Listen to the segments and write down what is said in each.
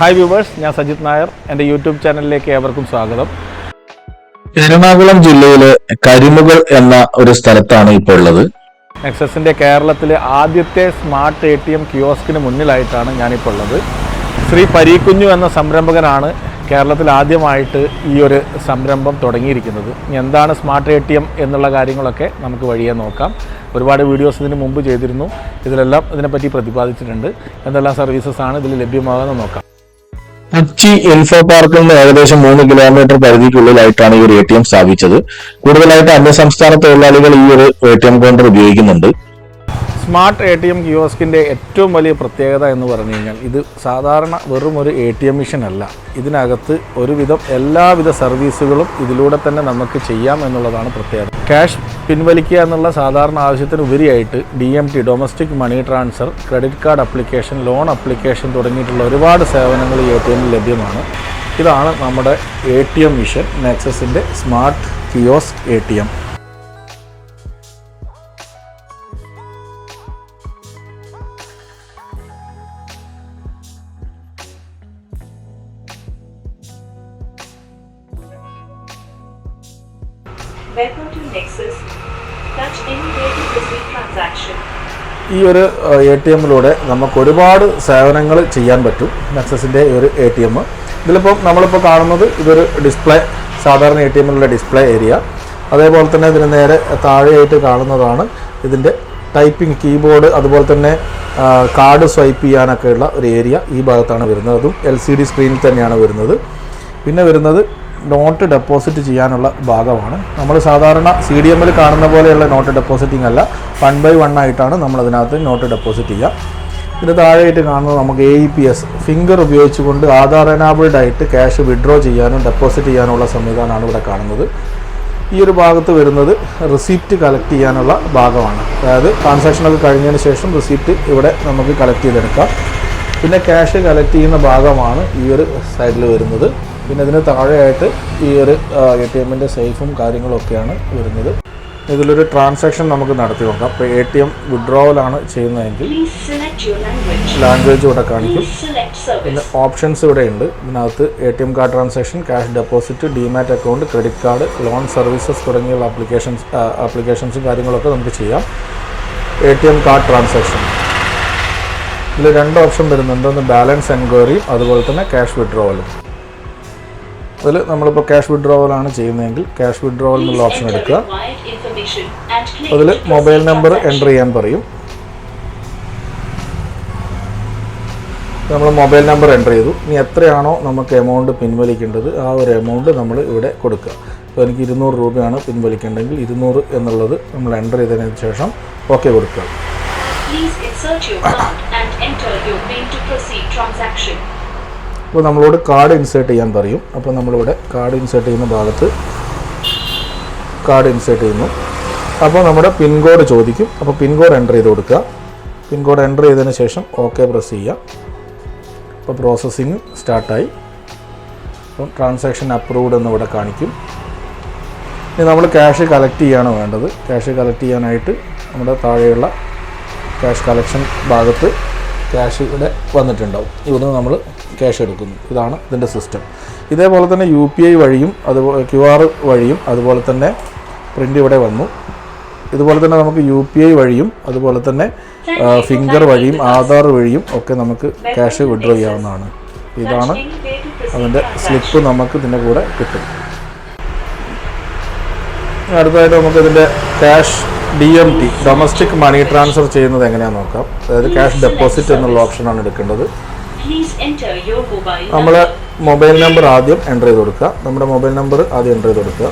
Hi viewers ഞാൻ സജിത് നായർ. എന്റെ YouTube ചാനലിലേക്ക് ഏവർക്കും സ്വാഗതം. എറണാകുളം ജില്ലയിലെ കരിമുകൾ എന്ന ഒരു സ്ഥലത്താണ് ഇപ്പോൾ ഉള്ളത്. നെക്സസിന്റെ കേരളത്തിലെ ആദ്യത്തെ സ്മാർട്ട് എ ടി എം കിയോസ്കിന് മുന്നിലായിട്ടാണ് ഞാനിപ്പോൾ ഉള്ളത്. ശ്രീ പരീക്കുഞ്ഞു എന്ന സംരംഭകനാണ് കേരളത്തിൽ ആദ്യമായിട്ട് ഈ ഒരു സംരംഭം തുടങ്ങിയിരിക്കുന്നത്. ഇനി എന്താണ് സ്മാർട്ട് എ ടി എം എന്നുള്ള കാര്യങ്ങളൊക്കെ നമുക്ക് വഴിയെ നോക്കാം. ഒരുപാട് വീഡിയോസ് ഇതിന് മുമ്പ് ചെയ്തിരുന്നു. ഇതിലെല്ലാം ഇതിനെപ്പറ്റി പ്രതിപാദിച്ചിട്ടുണ്ട്. എന്തെല്ലാം സർവീസസ് ആണ് ഇതിൽ ലഭ്യമാകുന്നത് നോക്കാം. കൊച്ചി ഇൻഫോ പാർക്കിൽ നിന്ന് ഏകദേശം മൂന്ന് കിലോമീറ്റർ പരിധിക്കുള്ളിലായിട്ടാണ് ഈ ഒരു എ ടി എം സ്ഥാപിച്ചത്. കൂടുതലായിട്ട് അന്യസംസ്ഥാന തൊഴിലാളികൾ ഈ ഒരു എ ടി എം കൗണ്ടർ ഉപയോഗിക്കുന്നുണ്ട്. സ്മാർട്ട് എ ടി എം കിയോസ്കിന്റെ ഏറ്റവും വലിയ പ്രത്യേകത എന്ന് പറഞ്ഞു കഴിഞ്ഞാൽ ഇത് സാധാരണ വെറും ഒരു എ ടി എം മിഷൻ അല്ല ഇതിനകത്ത് ഒരുവിധം എല്ലാവിധ സർവീസുകളും ഇതിലൂടെ തന്നെ നമുക്ക് ചെയ്യാം എന്നുള്ളതാണ് പ്രത്യേകത. ക്യാഷ് പിൻവലിക്കുക എന്നുള്ള സാധാരണ ആവശ്യത്തിന് ഉപരിയായിട്ട് D M T domestic money transfer credit card application loan application തുടങ്ങിയിട്ടുള്ള ഒരുപാട് സേവനങ്ങൾ ഈ എ ടി എമ്മിൽ ലഭ്യമാണ്. ഇതാണ് നമ്മുടെ A T M machine നെക്സസിന്റെ smart kiosk A T M. ഒരു എ ടി എമ്മിലൂടെ നമുക്ക് ഒരുപാട് സേവനങ്ങൾ ചെയ്യാൻ പറ്റും. നെക്സസിന്റെ ഒരു എ ടി എം ഇതിലിപ്പോൾ നമ്മളിപ്പോൾ കാണുന്നത് ഇതൊരു ഡിസ്പ്ലേ സാധാരണ എ ടി എമ്മിലുള്ള ഡിസ്പ്ലേ ഏരിയ. അതേപോലെ തന്നെ ഇതിന് നേരെ താഴെയായിട്ട് കാണുന്നതാണ് ഇതിന്റെ ടൈപ്പിംഗ് കീബോർഡ് അതുപോലെ തന്നെ കാർഡ് സ്വൈപ്പ് ചെയ്യാനൊക്കെയുള്ള ഒരു ഏരിയ ഈ ഭാഗത്താണ് വരുന്നത്. അതും എൽ സി ഡി സ്ക്രീനിൽ തന്നെയാണ് വരുന്നത്. പിന്നെ വരുന്നത് നോട്ട് ഡെപ്പോസിറ്റ് ചെയ്യാനുള്ള ഭാഗമാണ്. നമ്മൾ സാധാരണ സി ഡി എമ്മിൽ കാണുന്ന പോലെയുള്ള നോട്ട് ഡെപ്പോസിറ്റിംഗ് അല്ല. വൺ ബൈ വൺ ആയിട്ടാണ് നമ്മൾ അതിനകത്ത് നോട്ട് ഡെപ്പോസിറ്റ് ചെയ്യുക. ഇതിന് താഴെയായിട്ട് കാണുന്നത് നമുക്ക് A E P S finger ഉപയോഗിച്ചുകൊണ്ട് ആധാർ എനാബിൾഡ് ആയിട്ട് ക്യാഷ് വിഡ്രോ ചെയ്യാനും ഡെപ്പോസിറ്റ് ചെയ്യാനുള്ള സംവിധാനമാണ് ഇവിടെ കാണുന്നത്. ഈ ഒരു ഭാഗത്ത് വരുന്നത് റിസീപ്റ്റ് കളക്ട് ചെയ്യാനുള്ള ഭാഗമാണ്. അതായത് ട്രാൻസാക്ഷനൊക്കെ കഴിഞ്ഞതിന് ശേഷം റിസീപ്റ്റ് ഇവിടെ നമുക്ക് കളക്ട് ചെയ്തെടുക്കാം. പിന്നെ ക്യാഷ് കളക്ട് ചെയ്യുന്ന ഭാഗമാണ് ഈ ഒരു സൈഡിൽ വരുന്നത്. പിന്നെ ഇതിന് താഴെയായിട്ട് ഈ ഒരു എ ടി എമ്മിന്റെ സേഫും കാര്യങ്ങളൊക്കെയാണ് വരുന്നത്. ഇതിലൊരു ട്രാൻസാക്ഷൻ നമുക്ക് നടത്തി നോക്കാം. അപ്പോൾ എ ടി എം വിഡ്രോവലാണ് ചെയ്യുന്നതെങ്കിൽ. ലാംഗ്വേജ് ഇവിടെ കാണിക്കും. പിന്നെ ഓപ്ഷൻസ് ഇവിടെ ഉണ്ട്. ഇതിനകത്ത് A T M card transaction cash deposit demat account credit card loan services തുടങ്ങിയുള്ള ആപ്ലിക്കേഷൻസ് ആപ്ലിക്കേഷൻസും കാര്യങ്ങളൊക്കെ നമുക്ക് ചെയ്യാം. A T M card transaction ഇതിൽ രണ്ട് ഓപ്ഷൻ വരുന്നുണ്ട്. ഒന്ന് ബാലൻസ് എൻക്വയറിയും അതുപോലെ തന്നെ ക്യാഷ് വിഡ്രോവലും അതിൽ നമ്മളിപ്പോൾ ക്യാഷ് വിഡ്രോവലാണ് ചെയ്യുന്നതെങ്കിൽ ക്യാഷ് വിഡ്രോവൽ എന്നുള്ള ഓപ്ഷൻ എടുക്കുക. അതിൽ മൊബൈൽ നമ്പർ. എന്റർ ചെയ്യാൻ പറയും. നമ്മൾ മൊബൈൽ നമ്പർ എന്റർ ചെയ്തു. ഇനി എത്രയാണോ നമുക്ക് എമൗണ്ട് പിൻവലിക്കേണ്ടത് ആ ഒരു എമൗണ്ട് നമ്മൾ ഇവിടെ കൊടുക്കുക. അപ്പോൾ എനിക്ക് ഇരുന്നൂറ് രൂപയാണ് പിൻവലിക്കേണ്ടതെങ്കിൽ ഇരുന്നൂറ് എന്നുള്ളത് നമ്മൾ എന്റർ ചെയ്തതിന് ശേഷം ഓക്കെ കൊടുക്കുക. Please insert your card and enter your PIN to proceed transaction. അപ്പോൾ നമ്മളോട് കാർഡ് ഇൻസേർട്ട് ചെയ്യാൻ പറയും. അപ്പോൾ നമ്മളിവിടെ കാർഡ് ഇൻസേർട്ട് ചെയ്യുന്ന ഭാഗത്ത് കാർഡ് ഇൻസേർട്ട് ചെയ്യുന്നു. അപ്പോൾ നമ്മുടെ പിൻ കോഡ് ചോദിക്കും. അപ്പോൾ പിൻ കോഡ് എന്റർ ചെയ്ത് കൊടുക്കുക. പിൻ കോഡ് എന്റർ ചെയ്തതിന് ശേഷം ഓക്കെ പ്രസ് ചെയ്യുക. അപ്പോൾ പ്രോസസ്സിങ് സ്റ്റാർട്ടായി അപ്പം ട്രാൻസാക്ഷൻ അപ്രൂവ്ഡ് എന്ന് ഇവിടെ കാണിക്കും. ഇനി നമ്മൾ ക്യാഷ് കളക്ട് ചെയ്യാണ് വേണ്ടത്. ക്യാഷ് കളക്ട് ചെയ്യാനായിട്ട് നമ്മുടെ താഴെയുള്ള ക്യാഷ് കളക്ഷൻ ഭാഗത്ത് ക്യാഷ് ഇവിടെ വന്നിട്ടുണ്ടാവും. ഇവിടുന്ന് നമ്മൾ ക്യാഷ് എടുക്കുന്നു. ഇതാണ് ഇതിന്റെ സിസ്റ്റം ഇതേപോലെ തന്നെ യു പി ഐ വഴിയും അതുപോലെ ക്യു ആർ വഴിയും അതുപോലെ തന്നെ പ്രിന്റ് ഇവിടെ വന്നു. ഇതുപോലെ തന്നെ നമുക്ക് യു പി ഐ വഴിയും അതുപോലെ തന്നെ ഫിംഗർ വഴിയും ആധാർ വഴിയും ഒക്കെ നമുക്ക് ക്യാഷ് വിഡ്രോ ചെയ്യാവുന്നതാണ്. ഇതാണ് അതിന്റെ. സ്ലിപ്പ് നമുക്ക് ഇതിന്റെ കൂടെ കിട്ടും. അടുത്തതായിട്ട് നമുക്ക് ഇതിന്റെ cash D M T domestic money transfer ചെയ്യുന്നത് എങ്ങനെയാണെന്ന് നോക്കാം. അതായത് ക്യാഷ് ഡെപ്പോസിറ്റ് എന്നുള്ള ഓപ്ഷനാണ് എടുക്കേണ്ടത്. നമ്മൾ മൊബൈൽ നമ്പർ ആദ്യം എന്റർ ചെയ്ത് കൊടുക്കുക. നമ്മുടെ മൊബൈൽ നമ്പർ ആദ്യം എന്റർ ചെയ്ത് കൊടുക്കുക.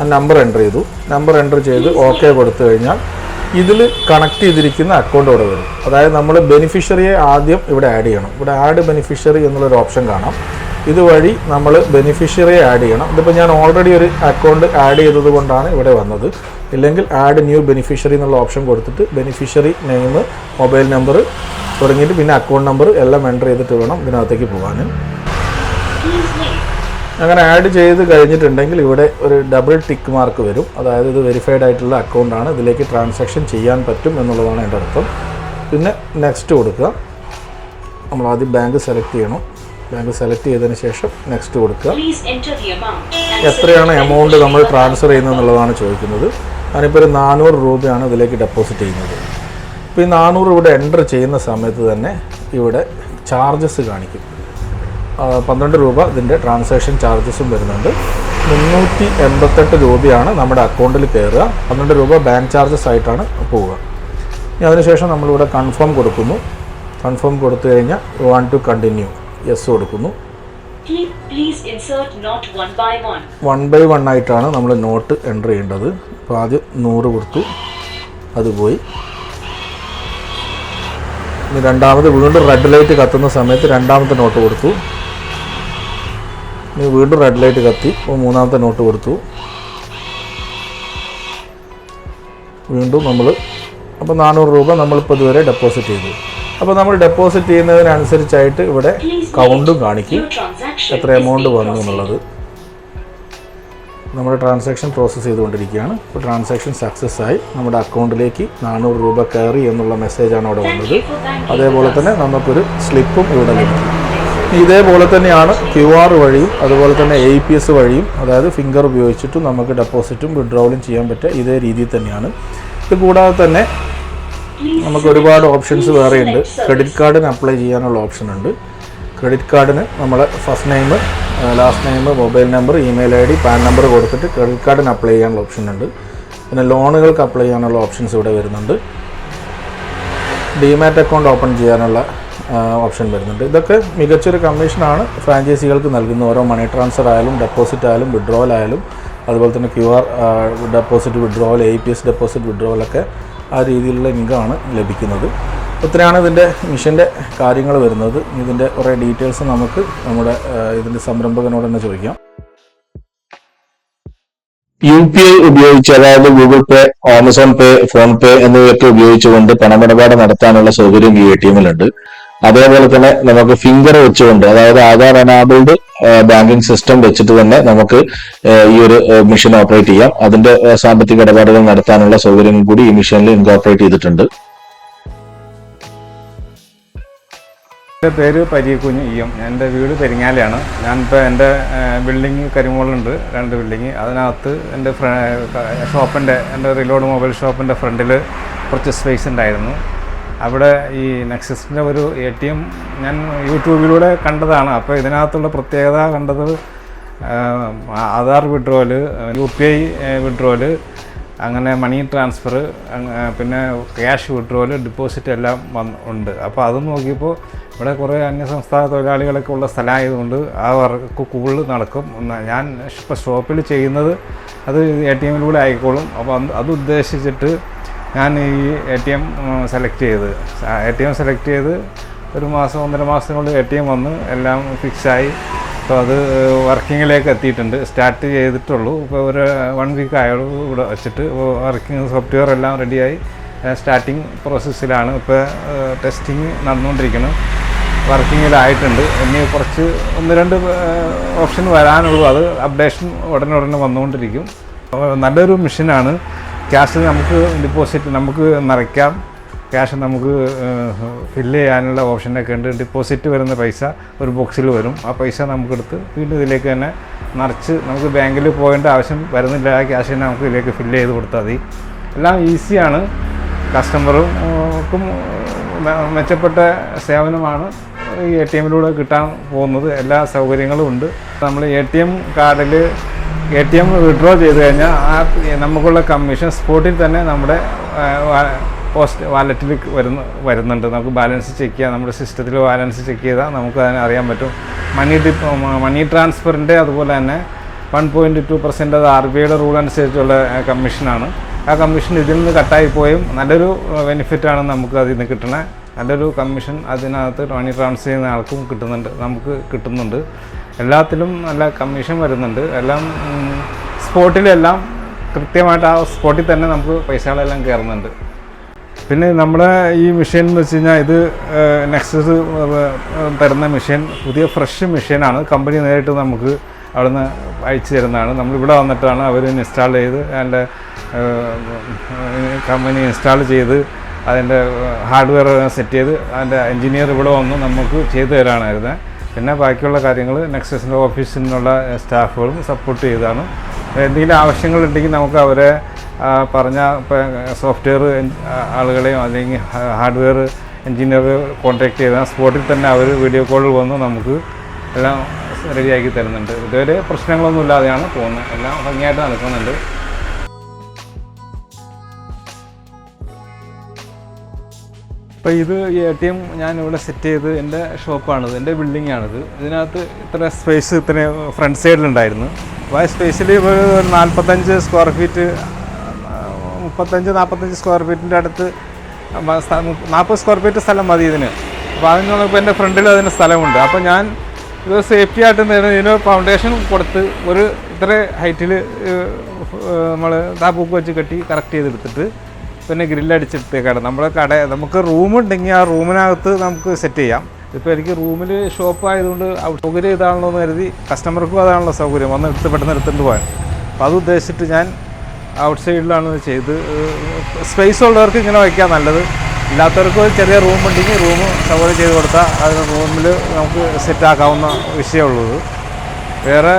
ആ നമ്പർ എന്റർ ചെയ്തു. നമ്പർ എന്റർ ചെയ്ത് ഓക്കെ കൊടുത്തു കഴിഞ്ഞാൽ ഇതിൽ കണക്ട് ചെയ്തിരിക്കുന്ന അക്കൗണ്ട് ഇവിടെ വരും. അതായത് നമ്മൾ ബെനിഫിഷ്യറിയെ ആദ്യം ഇവിടെ ആഡ് ചെയ്യണം. ഇവിടെ ആഡ് ബെനിഫിഷ്യറി എന്നുള്ളൊരു ഓപ്ഷൻ കാണാം. ഇതുവഴി നമ്മൾ ബെനിഫിഷ്യറി ആഡ് ചെയ്യണം. ഇതിപ്പോൾ ഞാൻ ഓൾറെഡി ഒരു അക്കൗണ്ട് ആഡ് ചെയ്തത് കൊണ്ടാണ് ഇവിടെ വന്നത്. ഇല്ലെങ്കിൽ ആഡ് ന്യൂ ബെനിഫിഷ്യറി എന്നുള്ള ഓപ്ഷൻ കൊടുത്തിട്ട് ബെനിഫിഷ്യറി നെയിം മൊബൈൽ നമ്പർ തുടങ്ങിയിട്ട് പിന്നെ അക്കൗണ്ട് നമ്പർ എല്ലാം എന്റർ ചെയ്തിട്ട് വേണം ഇതിനകത്തേക്ക് പോകാൻ. അങ്ങനെ ആഡ് ചെയ്ത് കഴിഞ്ഞിട്ടുണ്ടെങ്കിൽ ഇവിടെ ഒരു ഡബിൾ ടിക്ക് മാർക്ക് വരും. അതായത് ഇത് വെരിഫൈഡ് ആയിട്ടുള്ള അക്കൗണ്ടാണ് ഇതിലേക്ക് ട്രാൻസാക്ഷൻ ചെയ്യാൻ പറ്റും എന്നുള്ളതാണ് എന്റെ അർത്ഥം. പിന്നെ നെക്സ്റ്റ് കൊടുക്കുക. നമ്മൾ ആദ്യം ബാങ്ക് സെലക്ട് ചെയ്യണം. ബാങ്ക് സെലക്ട് ചെയ്തതിന് ശേഷം നെക്സ്റ്റ് കൊടുക്കുക. എത്രയാണ് എമൗണ്ട് നമ്മൾ ട്രാൻസ്ഫർ ചെയ്യുന്നത് എന്നുള്ളതാണ് ചോദിക്കുന്നത്. ഞാനിപ്പോൾ ഒരു നാനൂറ് രൂപയാണ് ഇതിലേക്ക് ഡെപ്പോസിറ്റ് ചെയ്യുന്നത്. ഇപ്പോൾ ഈ നാനൂറ് ഇവിടെ എന്റർ ചെയ്യുന്ന സമയത്ത് തന്നെ ഇവിടെ ചാർജസ് കാണിക്കും. പന്ത്രണ്ട് രൂപ ഇതിന്റെ ട്രാൻസാക്ഷൻ ചാർജസും വരുന്നുണ്ട്. മുന്നൂറ്റി എൺപത്തെട്ട് രൂപയാണ് നമ്മുടെ അക്കൗണ്ടിൽ കയറുക. പന്ത്രണ്ട് രൂപ ബാങ്ക് ചാർജസ് ആയിട്ടാണ് പോവുക. ഇനി അതിനുശേഷം നമ്മളിവിടെ കൺഫേം കൊടുക്കുന്നു. കൺഫേം കൊടുത്തു കഴിഞ്ഞാൽ വാണ്ട് ടു കണ്ടിന്യൂ യെസ് കൊടുക്കുന്നു. വൺ ബൈ വൺ ആയിട്ടാണ് നമ്മൾ നോട്ട് എന്റർ ചെയ്യേണ്ടത്. അപ്പോൾ ആദ്യം നൂറ് കൊടുത്തു. അത് പോയി. ഇനി രണ്ടാമത് വീണ്ടും റെഡ് ലൈറ്റ് കത്തുന്ന സമയത്ത് രണ്ടാമത്തെ നോട്ട് കൊടുത്തു. ഇനി വീണ്ടും റെഡ് ലൈറ്റ് കത്തി. അപ്പോൾ മൂന്നാമത്തെ നോട്ട് കൊടുത്തു. വീണ്ടും നമ്മൾ അപ്പോൾ നാനൂറ് രൂപ നമ്മളിപ്പോൾ ഇതുവരെ ഡെപ്പോസിറ്റ് ചെയ്തു. അപ്പോൾ നമ്മൾ ഡെപ്പോസിറ്റ് ചെയ്യുന്നതിനനുസരിച്ചായിട്ട് ഇവിടെ കൗണ്ടും കാണിക്കും എത്ര എമൗണ്ട് വന്നു എന്നുള്ളത്. നമ്മുടെ ട്രാൻസാക്ഷൻ പ്രോസസ്സ് ചെയ്തുകൊണ്ടിരിക്കുകയാണ്. ഇപ്പോൾ ട്രാൻസാക്ഷൻ സക്സസ് ആയി. നമ്മുടെ അക്കൗണ്ടിലേക്ക് നാനൂറ് രൂപ കയറി എന്നുള്ള മെസ്സേജാണ് അവിടെ വന്നത്. അതേപോലെ തന്നെ നമുക്കൊരു സ്ലിപ്പും ഇവിടെ ലഭിക്കും. ഇതേപോലെ തന്നെയാണ് ക്യു ആർ വഴിയും അതുപോലെ തന്നെ എ പി എസ് വഴിയും അതായത് ഫിംഗർ ഉപയോഗിച്ചിട്ടും നമുക്ക് ഡെപ്പോസിറ്റും വിഡ്രോവലും ചെയ്യാൻ പറ്റുക ഇതേ രീതിയിൽ തന്നെയാണ്. ഇത് കൂടാതെ തന്നെ നമുക്ക് ഒരുപാട് ഓപ്ഷൻസ് വേറെയുണ്ട്. ക്രെഡിറ്റ് കാർഡിന് അപ്ലൈ ചെയ്യാനുള്ള ഓപ്ഷൻ ഉണ്ട്. ക്രെഡിറ്റ് കാർഡിന് നമ്മൾ first name last name mobile number email I D PAN number കൊടുത്തിട്ട് ക്രെഡിറ്റ് കാർഡിന് അപ്ലൈ ചെയ്യാനുള്ള ഓപ്ഷൻ ഉണ്ട്. പിന്നെ ലോണുകൾക്ക് അപ്ലൈ ചെയ്യാനുള്ള ഓപ്ഷൻസ് ഇവിടെ വരുന്നുണ്ട്. ഡിമാറ്റ് അക്കൗണ്ട് ഓപ്പൺ ചെയ്യാനുള്ള ഓപ്ഷൻ വരുന്നുണ്ട്. ഇതൊക്കെ മികച്ചൊരു കമ്മീഷനാണ് ഫ്രാഞ്ചൈസികൾക്ക് നൽകുന്ന ഓരോ മണി ട്രാൻസ്ഫർ ആയാലും ഡെപ്പോസിറ്റ് ആയാലും വിഡ്രോവൽ ആയാലും അതുപോലെ തന്നെ Q R deposit withdrawal A P S deposit വിഡ്രോവലൊക്കെ ആ രീതിയിലുള്ള ഇൻകമാണ് ലഭിക്കുന്നത്. ഇത്രയാണ് ഇതിന്റെ മിഷന്റെ കാര്യങ്ങൾ വരുന്നത്. ഇതിന്റെ കുറേ ഡീറ്റെയിൽസ് നമുക്ക് നമ്മുടെ ഇതിന്റെ സംരംഭകനോട് തന്നെ ചോദിക്കാം. യു പി ഐ ഉപയോഗിച്ച് അതായത് Google Pay Amazon Pay PhonePe എന്നിവയൊക്കെ ഉപയോഗിച്ചുകൊണ്ട് പണമിടപാട് നടത്താനുള്ള സൗകര്യം ഈ എ ടി എമ്മിലുണ്ട്. അതേപോലെ തന്നെ നമുക്ക് ഫിംഗർ വെച്ചുകൊണ്ട് അതായത് ആധാർ എനാബിൾഡ് ബാങ്കിങ് സിസ്റ്റം വെച്ചിട്ട് തന്നെ നമുക്ക് ഈ ഒരു മിഷൻ ഓപ്പറേറ്റ് ചെയ്യാം. അതിന്റെ സാമ്പത്തിക ഇടപാടുകൾ നടത്താനുള്ള സൗകര്യം കൂടി ഈ മിഷനിൽ ഇൻകോർപ്പറേറ്റ് ചെയ്തിട്ടുണ്ട്. എന്റെ പേര് പരീക്കുഞ്ഞ് ഇ എം. എന്റെ വീട് പെരിങ്ങാലയാണ്. ഞാനിപ്പോൾ എന്റെ ബിൽഡിങ് കരിമോളുണ്ട് രണ്ട് ബിൽഡിങ് അതിനകത്ത് എന്റെ ഷോപ്പിന്റെ എന്റെ റിലോഡ് മൊബൈൽ ഷോപ്പിന്റെ ഫ്രണ്ടിൽ കുറച്ച് സ്പേസ് ഉണ്ടായിരുന്നു. അവിടെ ഈ നെക്സസിന്റെ ഒരു എ ടി എം ഞാൻ യൂട്യൂബിലൂടെ കണ്ടതാണ്. അപ്പോൾ ഇതിനകത്തുള്ള പ്രത്യേകത കണ്ടത് Aadhaar withdrawal U P I withdrawal അങ്ങനെ മണി ട്രാൻസ്ഫർ പിന്നെ ക്യാഷ് വിഡ്രോൽ ഡിപ്പോസിറ്റ് എല്ലാം വന്ന് ഉണ്ട്. അപ്പോൾ അത് നോക്കിയപ്പോൾ ഇവിടെ കുറേ അന്യസംസ്ഥാന തൊഴിലാളികളൊക്കെ ഉള്ള സ്ഥലമായതുകൊണ്ട് ആ വർക്ക് കൂടുതൽ നടക്കും. ഞാൻ ഇപ്പോൾ ഷോപ്പിൽ ചെയ്യുന്നത് അത് എ ടി എമ്മിലൂടെ ആയിക്കോളും. അപ്പോൾ അത് ഉദ്ദേശിച്ചിട്ട് ഞാൻ ഈ എ ടി എം സെലക്ട് ചെയ്ത്. എ ടി എം സെലക്ട് ചെയ്ത് ഒരു മാസം ഒന്നര മാസത്തിനുള്ളിൽ എ ടി എം വന്ന് എല്ലാം ഫിക്സായി ഇപ്പോൾ അത് വർക്കിങ്ങിലേക്ക് എത്തിയിട്ടുണ്ട്. സ്റ്റാർട്ട് ചെയ്തിട്ടുള്ളൂ. ഇപ്പോൾ ഒരു വൺ വീക്ക് ആയുള്ളൂ ഇവിടെ വെച്ചിട്ട്. വർക്കിംഗ് സോഫ്റ്റ്വെയർ എല്ലാം റെഡിയായി സ്റ്റാർട്ടിങ് പ്രോസസ്സിലാണ് ഇപ്പോൾ ടെസ്റ്റിങ് നടന്നുകൊണ്ടിരിക്കണം വർക്കിങ്ങിലായിട്ടുണ്ട് ഇനി കുറച്ച് ഒന്ന് രണ്ട് ഓപ്ഷൻ വരാനുള്ളൂ. അത് അപ്ഡേഷൻ ഉടനെ ഉടനെ വന്നുകൊണ്ടിരിക്കും നല്ലൊരു മെഷീനാണ് ക്യാഷ് നമുക്ക് ഡിപ്പോസിറ്റ് നമുക്ക് നിറയ്ക്കാം. ക്യാഷ് നമുക്ക് ഫില്ല് ചെയ്യാനുള്ള ഓപ്ഷനൊക്കെ ഉണ്ട്. ഡിപ്പോസിറ്റ് വരുന്ന പൈസ ഒരു ബോക്സിൽ വരും. ആ പൈസ നമുക്കെടുത്ത് വീണ്ടും ഇതിലേക്ക് തന്നെ നിറച്ച് നമുക്ക് ബാങ്കിൽ പോകേണ്ട ആവശ്യം വരുന്നില്ല. ആ ക്യാഷ് തന്നെ നമുക്ക് ഇതിലേക്ക് ഫില്ല് ചെയ്ത് കൊടുത്താൽ മതി. എല്ലാം ഈസിയാണ് കസ്റ്റമർക്കും മെച്ചപ്പെട്ട സേവനമാണ് ഈ എ ടി എമ്മിലൂടെ കിട്ടാൻ പോകുന്നത്. എല്ലാ സൗകര്യങ്ങളും ഉണ്ട്. നമ്മൾ എ ടി എം കാർഡിൽ എ ടി എം വിഡ്രോ ചെയ്ത് കഴിഞ്ഞാൽ ആ നമുക്കുള്ള കമ്മീഷൻ സ്പോട്ടിൽ തന്നെ നമ്മുടെ പോസ്റ്റ് വാലറ്റിൽ വരുന്ന വരുന്നുണ്ട്. നമുക്ക് ബാലൻസ് ചെക്ക് ചെയ്യാം. നമ്മുടെ സിസ്റ്റത്തിൽ ബാലൻസ് ചെക്ക് ചെയ്താൽ നമുക്ക് അതിനെ അറിയാൻ പറ്റും. മണി ഡിപ്പ് മണി ട്രാൻസ്ഫറിന്റെ അതുപോലെ തന്നെ വൺ പോയിന്റ് ടു പെർസെന്റ് അത് ആർ ബി ഐയുടെ റൂൾ അനുസരിച്ചുള്ള കമ്മീഷനാണ് ആ കമ്മീഷൻ ഇതിൽ നിന്ന് കട്ടായി പോയും. നല്ലൊരു ബെനിഫിറ്റാണ് നമുക്ക് അതിൽ നിന്ന് കിട്ടണത് നല്ലൊരു കമ്മീഷൻ അതിനകത്ത് മണി ട്രാൻസ്ഫർ ചെയ്യുന്ന ആൾക്കും കിട്ടുന്നുണ്ട് നമുക്ക് കിട്ടുന്നുണ്ട്. എല്ലാത്തിലും നല്ല കമ്മീഷൻ വരുന്നുണ്ട്. എല്ലാം സ്പോട്ടിലെല്ലാം കൃത്യമായിട്ട് ആ സ്പോട്ടിൽ തന്നെ നമുക്ക് പൈസകളെല്ലാം കയറുന്നുണ്ട്. പിന്നെ നമ്മുടെ ഈ മെഷീൻ എന്ന് വെച്ച് കഴിഞ്ഞാൽ ഇത് നെക്സസ് തരുന്ന മെഷീൻ പുതിയ ഫ്രഷ് മെഷീനാണ് കമ്പനി നേരിട്ട് നമുക്ക് അവിടുന്ന് അയച്ചു തരുന്നതാണ്. നമ്മളിവിടെ വന്നിട്ടാണ് അവർ ഇൻസ്റ്റാൾ ചെയ്ത് അതിന്റെ കമ്പനി ഇൻസ്റ്റാൾ ചെയ്ത് അതിന്റെ ഹാർഡ്വെയർ സെറ്റ് ചെയ്ത് അതിന്റെ എൻജിനീയർ ഇവിടെ വന്ന് നമുക്ക് ചെയ്തു തരാനായിരുന്നു. പിന്നെ ബാക്കിയുള്ള കാര്യങ്ങൾ നെക്സസിന്റെ ഓഫീസിൽ നിന്നുള്ള സ്റ്റാഫുകളും സപ്പോർട്ട് ചെയ്താണ്. എന്തെങ്കിലും ആവശ്യങ്ങളുണ്ടെങ്കിൽ നമുക്ക് അവരെ പറഞ്ഞ സോഫ്റ്റ്വെയർ ആളുകളെയും അല്ലെങ്കിൽ ഹാർഡ്വെയർ എൻജിനീയർ കോൺടാക്ട് ചെയ്താൽ സ്പോട്ടിൽ തന്നെ അവർ വീഡിയോ കോളിൽ വന്ന് നമുക്ക് എല്ലാം റെഡിയാക്കി തരുന്നുണ്ട്. ഇതുവരെ പ്രശ്നങ്ങളൊന്നും ഇല്ലാതെയാണ് പോകുന്നത്. എല്ലാം ഭംഗിയായിട്ട് നടക്കുന്നുണ്ട്. അപ്പോൾ ഇത് എ ടി എം ഞാൻ ഇവിടെ സെറ്റ് ചെയ്ത് എന്റെ ഷോപ്പാണിത് എന്റെ ബിൽഡിംഗ് ആണിത്. ഇതിനകത്ത് ഇത്ര സ്പേസ് ഇത്ര ഫ്രണ്ട് സൈഡിലുണ്ടായിരുന്നു അപ്പോൾ ആ സ്പേസിൽ ഒരു നാൽപ്പത്തഞ്ച് സ്ക്വയർ ഫീറ്റ് മുപ്പത്തഞ്ച് നാൽപ്പത്തഞ്ച് സ്ക്വയർ ഫീറ്റിന്റെ അടുത്ത് നാൽപ്പത് സ്ക്വയർ ഫീറ്റ് സ്ഥലം മതി ഇതിന്. അപ്പോൾ അതിനുള്ള ഇപ്പോൾ എന്റെ ഫ്രണ്ടിൽ അതിന് സ്ഥലമുണ്ട്. അപ്പോൾ ഞാൻ ഇത് സേഫ്റ്റി ആയിട്ട് ഇതിന് ഫൗണ്ടേഷൻ കൊടുത്ത് ഒരു ഇത്ര ഹൈറ്റിൽ നമ്മൾ താപ്പൂക്ക് വെച്ച് കെട്ടി കറക്റ്റ് ചെയ്തെടുത്തിട്ട് പിന്നെ ഗ്രില്ലടിച്ചിട്ടേക്കാണ് നമ്മുടെ കട നമുക്ക് റൂമുണ്ടെങ്കിൽ ആ റൂമിനകത്ത് നമുക്ക് സെറ്റ് ചെയ്യാം. ഇപ്പോൾ എനിക്ക് റൂമിൽ ഷോപ്പ് ആയതുകൊണ്ട് സൗകര്യം ഇതാണല്ലോ എന്ന് കരുതി കസ്റ്റമർക്കും അതാണല്ലോ സൗകര്യം. വന്ന് എടുത്ത് പെട്ടെന്ന് എടുത്തുകൊണ്ട് പോകാൻ. അപ്പോൾ അത് ഉദ്ദേശിച്ചിട്ട് ഞാൻ ഔട്ട് സൈഡിലാണ് ചെയ്ത് സ്പേസ് ഉള്ളവർക്ക് ഇങ്ങനെ വയ്ക്കാൻ നല്ലത്. ഇല്ലാത്തവർക്ക് ഒരു ചെറിയ റൂം ഉണ്ടെങ്കിൽ റൂം സൗകര്യം ചെയ്ത് കൊടുത്താൽ അതിന് റൂമിൽ നമുക്ക് സെറ്റാക്കാവുന്ന വിഷയമുള്ളത് വേറെ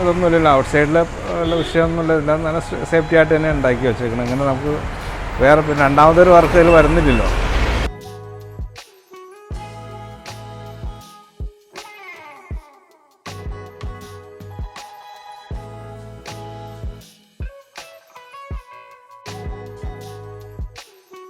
ഇതൊന്നുമില്ലല്ലോ. ഔട്ട് സൈഡിലെ വിഷയമൊന്നുമില്ല. എല്ലാം നല്ല സേഫ്റ്റി ആയിട്ട് തന്നെ ഉണ്ടാക്കി വെച്ചേക്കണം. ഇങ്ങനെ നമുക്ക് വേറെ പിന്നെ രണ്ടാമതൊരു വർക്കുകൾ വരുന്നില്ലല്ലോ.